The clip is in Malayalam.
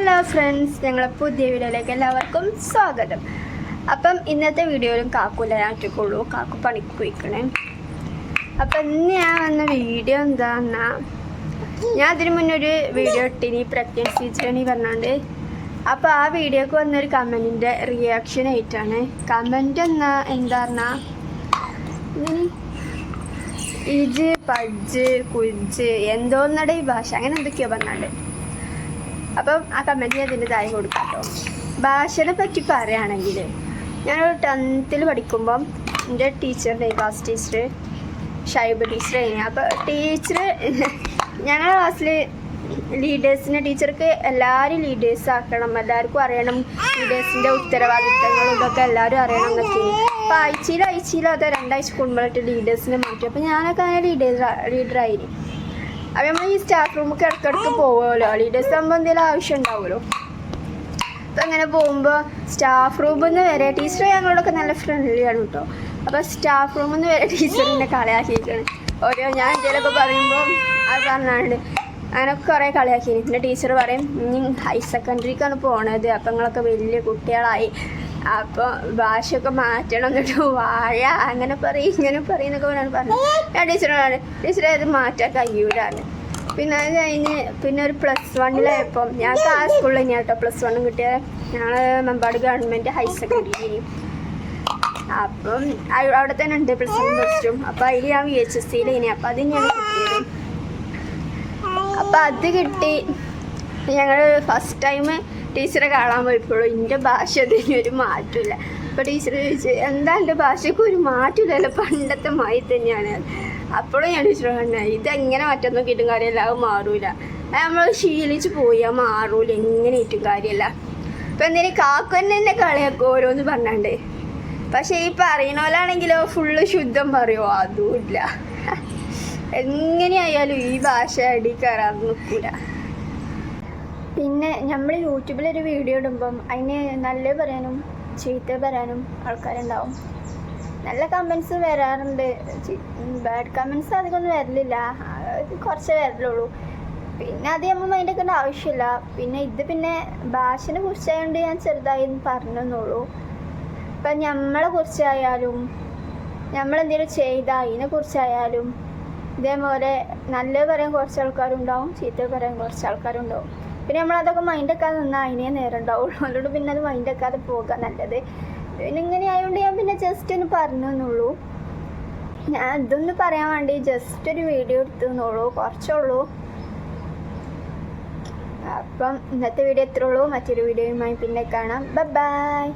ഹലോ ഫ്രണ്ട്സ് ഞങ്ങളെ പുതിയ വീഡിയോയിലേക്ക് എല്ലാവർക്കും സ്വാഗതം. അപ്പം ഇന്നത്തെ വീഡിയോയിലും കാക്കൂല ഞാറ്റുക്കുള്ളൂ കാക്കു പണിക്ക് പോയിക്കണേ. അപ്പം ഇന്ന് ഞാൻ വന്ന വീഡിയോ എന്താണെന്നാ ഞാൻ അതിന് മുന്നേ ഒരു വീഡിയോ ഇട്ടിനി പ്രഗ്നൻസി ജേണി പറഞ്ഞാണ്ട്. അപ്പം ആ വീഡിയോക്ക് വന്നൊരു കമന്റിന്റെ റിയാക്ഷൻ ആയിട്ടാണ്. കമന്റ് എന്നാ എന്താ പറഞ്ഞാൽ ഇജ് പജ്ജ് കുജ് എന്തോന്നടെ ഈ ഭാഷ അങ്ങനെ എന്തൊക്കെയാണ് പറഞ്ഞാണ്ട്. അപ്പം ആ കമന്റ് ഞാൻ ഇതിന്റെ താഴെ കൊടുക്കാം കേട്ടോ. ഭാഷയെ പറ്റി പറയുകയാണെങ്കിൽ ഞാനൊരു ടെൻത്തിൽ പഠിക്കുമ്പം എന്റെ ടീച്ചറിന്റെ ക്ലാസ് ടീച്ചർ ഷൈബ് കഴിഞ്ഞു അപ്പോൾ ടീച്ചർ ഞങ്ങളുടെ ക്ലാസ്സിൽ ലീഡേഴ്സിനെ ടീച്ചർക്ക് എല്ലാവരും ലീഡേഴ്സ് ആക്കണം എല്ലാവർക്കും അറിയണം. ലീഡേഴ്സിന്റെ ഉത്തരവാദിത്തങ്ങളും ഇതൊക്കെ എല്ലാവരും അറിയണം എന്നൊക്കെ അപ്പോൾ ആഴ്ചയിൽ ആഴ്ചയിൽ അതോ രണ്ടാഴ്ച കൂടുമ്പോഴായിട്ട് ലീഡേഴ്സിനെ മാറ്റി. അപ്പോൾ ഞാനൊക്കെ അങ്ങനെ ലീഡേഴ്സ് ലീഡറായിരുന്നു അപ്പം നമ്മൾ ഈ സ്റ്റാഫ് റൂമൊക്കെ ഇടയ്ക്കിടയ്ക്ക് പോകുമല്ലോ ലീഡേഴ്സ് ആകുമ്പോൾ എന്തെങ്കിലും ആവശ്യം ഉണ്ടാവുമല്ലോ. അപ്പം അങ്ങനെ പോകുമ്പോൾ സ്റ്റാഫ് റൂമിൽ നിന്ന് വരെ ടീച്ചർ ഞങ്ങളോടൊക്കെ നല്ല ഫ്രണ്ട്ലി ആണ് കേട്ടോ അപ്പോൾ സ്റ്റാഫ് റൂമിൽ നിന്ന് വരെ ടീച്ചറിനെ കളിയാക്കിയിരിക്കണം. ഓരോ ഞാൻ എന്തെങ്കിലുമൊക്കെ പറയുമ്പോൾ അത് പറഞ്ഞാണ്ട് അങ്ങനെയൊക്കെ കുറേ കളിയാക്കി പിന്നെ ടീച്ചർ പറയും ഇനി ഹയർ സെക്കൻഡറിക്കാണ് പോണത്. അപ്പം നിങ്ങളൊക്കെ വലിയ കുട്ടികളായി. അപ്പോൾ ഭാഷയൊക്കെ മാറ്റണം എന്നിട്ട് വാഴ അങ്ങനെ പറയും ഇങ്ങനെ പറയും എന്നൊക്കെ പറഞ്ഞാണ് പറഞ്ഞത് ഞാൻ ടീച്ചറോടാണ് ടീച്ചറെ അത് മാറ്റാൻ കഴിയൂലാണ് പിന്നെ അത് കഴിഞ്ഞ് പിന്നെ ഒരു പ്ലസ് വണ്ണിലായപ്പം ഞങ്ങൾക്ക് ആ സ്കൂളിൽ തന്നെയാണ് കേട്ടോ പ്ലസ് വണ്ണും കിട്ടിയത്. ഞങ്ങൾ മെമ്പാട് ഗവൺമെന്റ് ഹയർ സെക്കൻഡറി അപ്പം അവിടെ തന്നെ ഉണ്ട് പ്ലസ് വൺ പ്ലസ് ടു അപ്പം അതിൽ ഞാൻ വി എച്ച് എസ് സിയിൽ ഇനി അപ്പം അത് ഞാൻ കിട്ടിയത്. അപ്പം അത് കിട്ടി. ഞങ്ങൾ ഫസ്റ്റ് ടൈം ടീച്ചറെ കാണാൻ പോയപ്പോഴും എന്റെ ഭാഷ ഒരു മാറ്റമില്ല. അപ്പോൾ ടീച്ചർ ചോദിച്ചു എന്താ എന്റെ ഭാഷയ്ക്ക് ഒരു മാറ്റമില്ല പണ്ടത്തെ മായി തന്നെയാണ്. അപ്പോഴും ഞാൻ ടീച്ചർ പറഞ്ഞത് ഇതെങ്ങനെ മാറ്റം നോക്കിയിട്ടും കാര്യമില്ല അത് മാറൂല. നമ്മൾ ശീലിച്ച് പോയി ആ മാറൂല എങ്ങനെ ഇട്ടും കാര്യമില്ല. ഇപ്പം എന്തെങ്കിലും കാക്കന്നെ കളിയാക്കും ഓരോന്ന് പറഞ്ഞാണ്ട്. പക്ഷേ ഈ പറയുന്ന പോലാണെങ്കിലോ ഫുള്ള് ശുദ്ധം പറയുമോ അതുമില്ല എങ്ങനെയായാലും ഈ ഭാഷ അടി കയറാൻ നിൽക്കൂല പിന്നെ നമ്മൾ യൂട്യൂബിൽ ഒരു വീഡിയോ ഇടുമ്പം അതിന് നല്ല പറയാനും ചീത്ത പറയാനും ആൾക്കാരുണ്ടാവും. നല്ല കമൻസ് വരാറുണ്ട്. ബാഡ് കമൻസ് അധികമൊന്നും വരലില്ല. കുറച്ച് വരലുള്ളൂ. പിന്നെ അത് നമ്മൾ മൈൻഡൊക്കെ ആവശ്യമില്ല. പിന്നെ ഇത് പിന്നെ ഭാഷനെ കുറിച്ചായതുകൊണ്ട് ഞാൻ ചെറുതായി പറഞ്ഞെന്നുള്ളൂ. ഇപ്പം നമ്മളെ കുറിച്ചായാലും നമ്മളെന്തെങ്കിലും ചെയ്ത അതിനെ കുറിച്ചായാലും ഇതേപോലെ നല്ലത് പറയാൻ കുറച്ച് ആൾക്കാരുണ്ടാവും ചീത്ത പറയാൻ കുറച്ച് ആൾക്കാരുണ്ടാവും. പിന്നെ നമ്മളതൊക്കെ മൈൻഡ് വെക്കാതെ നിന്നാൽ അതിനേ നേരം ഉണ്ടാവുള്ളൂ അതുകൊണ്ട് പിന്നെ അത് മൈൻഡ് വെക്കാതെ പോകുക നല്ലത്. പിന്നെ ഇങ്ങനെ ആയതുകൊണ്ട് ഞാൻ പിന്നെ ജസ്റ്റ് ഒന്ന് പറഞ്ഞു എന്നുള്ളൂ ഞാൻ ഇതൊന്ന് പറയാൻ വേണ്ടി ജസ്റ്റ് ഒരു വീഡിയോ എടുത്തു എന്നുള്ളൂ കുറച്ചുള്ളൂ അപ്പം ഇന്നത്തെ വീഡിയോ എത്ര ഉള്ളൂ. മറ്റൊരു വീഡിയോയുമായി പിന്നെ കാണാം. ബൈ